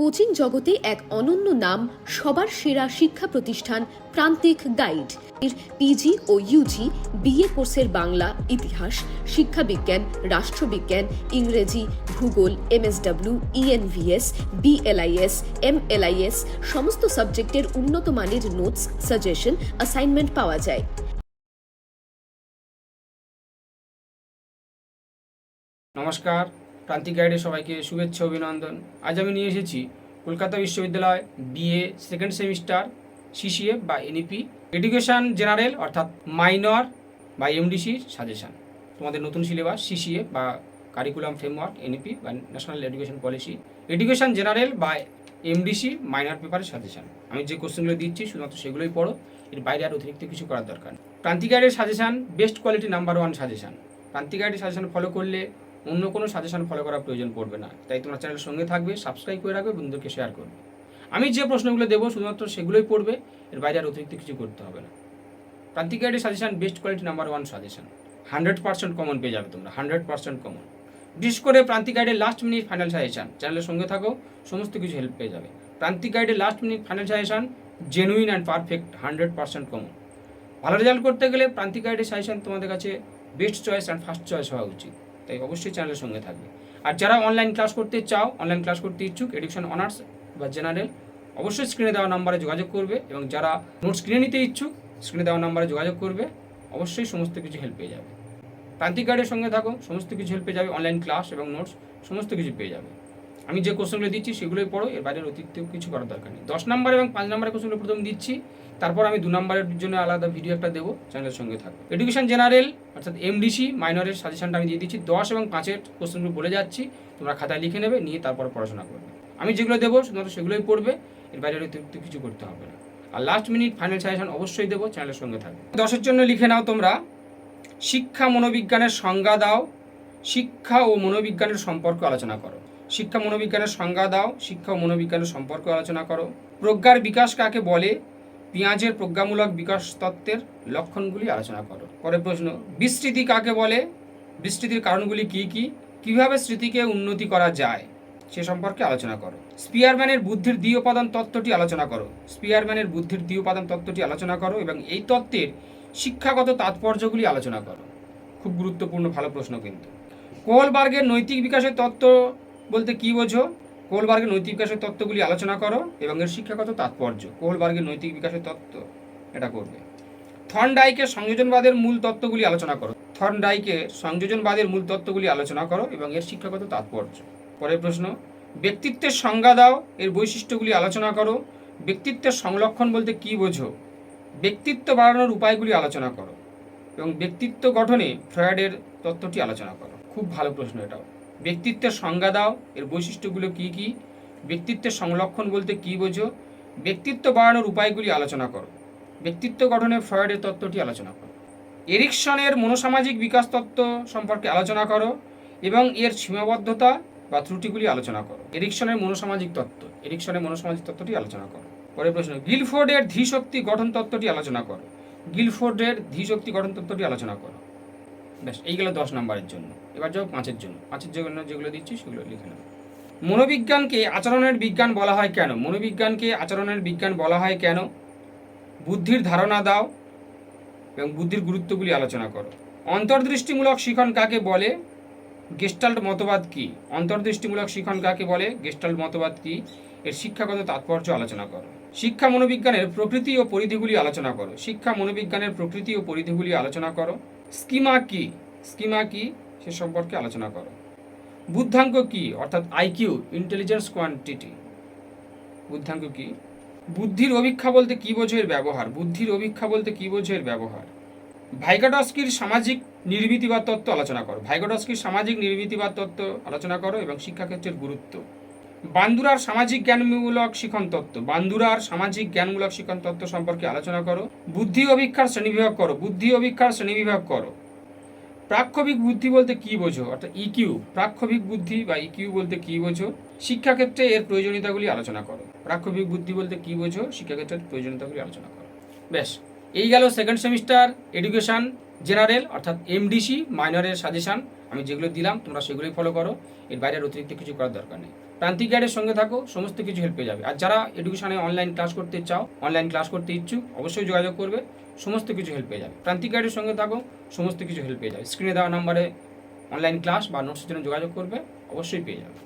Coaching জগতে এক অনন্য নাম, সবার সেরা শিক্ষা প্রতিষ্ঠান প্রান্তিক গাইড। এর পিজি ও ইউজি বিএ কোর্সের বাংলা, ইতিহাস, শিক্ষাবিজ্ঞান, রাষ্ট্রবিজ্ঞান, ইংরেজি, ভূগোল এমএসডব্লিউ ইএনভিএস বিএলআইএস এমএলআইএস সমস্ত সাবজেক্টের উন্নত মানের নোটস, সাজেশন অ্যাসাইনমেন্ট পাওয়া যায়। নমস্কার প্রান্তিক গাইডে সবাইকে শুভেচ্ছা, অভিনন্দন। আজ আমি নিয়ে এসেছি কলকাতা বিশ্ববিদ্যালয় বিএ সেকেন্ড সেমিস্টার সিসিএফ বা এনইপি এডুকেশন জেনারেল অর্থাৎ মাইনর বা এমডিসি সাজেশান তোমাদের নতুন সিলেবাস সিসিএফ বা কারিকুলাম ফ্রেমওয়ার্ক এনইপি বা national education policy education general বা এমডিসি মাইনর পেপারের সাজেশন আমি যে কোশ্চেনগুলো দিচ্ছি, শুধুমাত্র সেগুলোই পড়ো। এর বাইরে আর অতিরিক্ত কিছু করার দরকার। প্রান্তিক গাইডের suggestion best quality number one suggestion Prantik গাইডের সাজেশন ফলো করলে অন্য কোনো সাজেশন ফলো করার প্রয়োজন পড়বে না। তাই তোমার চ্যানেলের সঙ্গে থাকবে সাবস্ক্রাইব করে রাখবে, বন্ধুদেরকে শেয়ার করবে। আমি যে প্রশ্নগুলো দেবো শুধুমাত্র সেগুলোই পড়বে, এর বাইরে আর অতিরিক্ত কিছু করতে হবে না। প্রান্তিক গাইডের suggestion best quality number one suggestion hundred percent common পেয়ে যাবে তোমরা হান্ড্রেড পার্সেন্ট কমন বিশেষ করে প্রান্তিক গাইডের লাস্ট মিনিট ফাইনাল সাজেশন চ্যানেলের সঙ্গে থাকো, সমস্ত কিছু হেল্প পেয়ে যাবে। প্রান্তিক গাইডের last minute final suggestion genuine and perfect hundred percent common ভালো রেজাল্ট করতে গেলে প্রান্তিক গাইডের সাজেশন তোমাদের কাছে best choice and first choice হওয়া উচিত। তাই অবশ্যই চ্যানেলের সঙ্গে থাকবে। আর যারা অনলাইন ক্লাস করতে চাও অনলাইন ক্লাস করতে ইচ্ছুক এডুকেশন অনার্স বা জেনারেল অবশ্যই স্ক্রিনে দেওয়া নাম্বারে যোগাযোগ করবে এবং যারা নোটস কিনে নিতে ইচ্ছুক স্ক্রিনে দেওয়া নাম্বারে যোগাযোগ করবে, অবশ্যই সমস্ত কিছু হেল্প পেয়ে যাবে। প্রান্তিক গাইডের সঙ্গে থাকো, সমস্ত কিছু হেল্প পেয়ে যাবে অনলাইন ক্লাস এবং নোটস সমস্ত কিছু পেয়ে যাবে। আমি যে কোশ্চেনগুলো দিচ্ছি সেগুলোই পড়ো, এর বাইরে অতিরিক্ত কিছু করার দরকার নেই। দশ নম্বর এবং পাঁচ নম্বরের কোশ্চেনগুলো প্রথম দিচ্ছি, তারপর আমি দু নম্বরের জন্য আলাদা ভিডিও একটা দেবো, চ্যানেলের সঙ্গে থাকবে এডুকেশন জেনারেল অর্থাৎ এমডিসি মাইনরের সাজেশনটা আমি দিয়ে দিচ্ছি, দশ এবং পাঁচের কোশ্চেনগুলো বলে যাচ্ছি, তোমরা খাতায় লিখে নেবে, নিয়ে তারপর পড়াশোনা করবে। আমি যেগুলো দেবো, শুধুমাত্র সেগুলোই পড়বে, এর বাইরে অতিরিক্ত কিছু করতে হবে না। আর লাস্ট মিনিট ফাইনাল সাজেশন অবশ্যই দেবো, চ্যানেলের সঙ্গে থাকবে দশের জন্য লিখে নাও তোমরা, শিক্ষা মনোবিজ্ঞানের সংজ্ঞা দাও, শিক্ষা ও মনোবিজ্ঞানের সম্পর্ক আলোচনা করো। শিক্ষা মনোবিজ্ঞানের সংজ্ঞা দাও, শিক্ষা মনোবিজ্ঞানের সম্পর্ক আলোচনা করো। প্রজ্ঞার বিকাশ কাকে বলে? পেঁয়াজের প্রজ্ঞামূলক বিকাশ তত্ত্বের লক্ষণগুলি আলোচনা করো। পরে প্রশ্ন, বিস্তৃতি কাকে বলে? বিস্তৃতির কারণগুলি কি কি? কীভাবে স্মৃতিকে উন্নতি করা যায়? সে সম্পর্কে আলোচনা করো। স্পিয়ারম্যানের বুদ্ধির দ্বি উপাদান তত্ত্বটি আলোচনা করো। স্পিয়ারম্যানের বুদ্ধির দ্বি উপাদান তত্ত্বটি আলোচনা করো এবং এই তত্ত্বের শিক্ষাগত তাৎপর্যগুলি আলোচনা করো। খুব গুরুত্বপূর্ণ, ভালো প্রশ্ন কিন্তু। কোলবার্গের নৈতিক বিকাশের তত্ত্ব বলতে কি বোঝো? কোলবার্গের নৈতিক বিকাশের তত্ত্বগুলি আলোচনা করো এবং এর শিক্ষাগত তাৎপর্য। কোলবার্গের নৈতিক বিকাশের তত্ত্ব এটা করবে। থর্নডাইকের সংযোজনবাদের মূল তত্ত্বগুলি আলোচনা করো। থর্নডাইকের সংযোজনবাদের মূল তত্ত্বগুলি আলোচনা করো এবং এর শিক্ষাগত তাৎপর্য। পরের প্রশ্ন, ব্যক্তিত্বের সংজ্ঞা দাও, এর বৈশিষ্ট্যগুলি আলোচনা করো। ব্যক্তিত্বের সংরক্ষণ বলতে কি বোঝো? ব্যক্তিত্ব বাড়ানোর উপায়গুলি আলোচনা করো এবং ব্যক্তিত্ব গঠনে ফ্রয়েডের তত্ত্বটি আলোচনা করো। খুব ভালো প্রশ্ন এটাও। ব্যক্তিত্বের সংজ্ঞা দাও, এর বৈশিষ্ট্যগুলো কি কি? ব্যক্তিত্বের সংরক্ষণ বলতে কি বোঝো? ব্যক্তিত্ব বাড়ানোর উপায়গুলি আলোচনা করো। ব্যক্তিত্ব গঠনে ফ্রয়েডের তত্ত্বটি আলোচনা করো। এরিকসনের মনোসামাজিক বিকাশ তত্ত্ব সম্পর্কে আলোচনা করো এবং এর সীমাবদ্ধতা বা ত্রুটিগুলি আলোচনা করো। এরিকসনের মনোসামাজিক তত্ত্ব। এরিকসনের মনোসামাজিক তত্ত্বটি আলোচনা করো। পরের প্রশ্ন, গিলফোর্ডের ধীশক্তি গঠন তত্ত্বটি আলোচনা করো। গিলফোর্ডের ধীশক্তি গঠন তত্ত্বটি আলোচনা করো। ব্যাস এইগুলো দশ নম্বরের জন্য। এবার যাও পাঁচের জন্য। পাঁচের জন্য যেগুলো দিচ্ছি সেগুলো লিখে নেব মনোবিজ্ঞানকে আচরণের বিজ্ঞান বলা হয় কেন? মনোবিজ্ঞানকে আচরণের বিজ্ঞান বলা হয় কেন? বুদ্ধির ধারণা দাও এবং বুদ্ধির গুরুত্বগুলি আলোচনা করো। অন্তর্দৃষ্টিমূলক শিখন কাকে বলে? গেস্টাল্ট মতবাদ কি? অন্তর্দৃষ্টিমূলক শিখন কাকে বলে? গেস্টাল্ট মতবাদ কি? এর শিক্ষাগত তাৎপর্য আলোচনা করো। শিক্ষা মনোবিজ্ঞানের প্রকৃতি ও পরিধিগুলি আলোচনা করো। শিক্ষা মনোবিজ্ঞানের প্রকৃতি ও পরিধিগুলি আলোচনা করো। স্কিমা কি? স্কিমা কি? সে সম্পর্কে আলোচনা করো। বুদ্ধাঙ্ক কি? অর্থাৎ আইকিউ ইন্টেলিজেন্স কোয়ান্টিটি বুদ্ধাঙ্ক কি? বুদ্ধির অভিক্ষা বলতে কি বোঝো এর ব্যবহার? বুদ্ধির অভিক্ষা বলতে কি বোঝো এর ব্যবহার? ভাইগাডস্কির সামাজিক নির্মিতিবাদ তত্ত্ব আলোচনা করো। ভাইগাডস্কির সামাজিক নির্মিতিবাদ তত্ত্ব আলোচনা করো এবং শিক্ষাক্ষেত্রের গুরুত্ব। বান্দুরার সামাজিক জ্ঞানমূলক শিখন তত্ত্ব। বান্দুরার সামাজিক জ্ঞানমূলক শিখন তত্ত্ব সম্পর্কে আলোচনা করো। বুদ্ধি অভিক্ষার শ্রেণীবিভাগ করো। বুদ্ধি অভিক্ষার শ্রেণীবিভাগ করো। প্রাক্ষবিক বুদ্ধি বলতে কি বোঝো? অর্থাৎ ইকিউ প্রাক্ষবিক বুদ্ধি বা ইকিউ বলতে কি বোঝো? শিক্ষাক্ষেত্রে এর প্রয়োজনীয়তাগুলি আলোচনা করো। প্রাক্ষবিক বুদ্ধি বলতে কি বোঝো? শিক্ষাক্ষেত্রের প্রয়োজনীয়তাগুলি আলোচনা করো। ব্যাস এই গেল সেকেন্ড সেমিস্টার এডুকেশন জেনারেল অর্থাৎ এমডিসি মাইনরের সাজেশন আমি যেগুলো দিলাম, তোমরা সেগুলোই ফলো করো। এর বাইরে আর অতিরিক্ত কিছু করার দরকার নেই। প্রান্তিক গাইডের সঙ্গে থাকো, সমস্ত কিছু হেল্প পেয়ে যাবে। আর যারা এডুকেশনে অনলাইন ক্লাস করতে চাও অনলাইন ক্লাস করতে ইচ্ছুক, অবশ্যই যোগাযোগ করবে, সমস্ত কিছু হেল্প পেয়ে যাবে। প্রান্তিক গাইডের সঙ্গে থাকো, সমস্ত কিছু হেল্প পেয়ে যাবে। স্ক্রিনে দেওয়া নাম্বারে অনলাইন ক্লাস বা নোটসের জন্য যোগাযোগ করবে, অবশ্যই পেয়ে যাবে।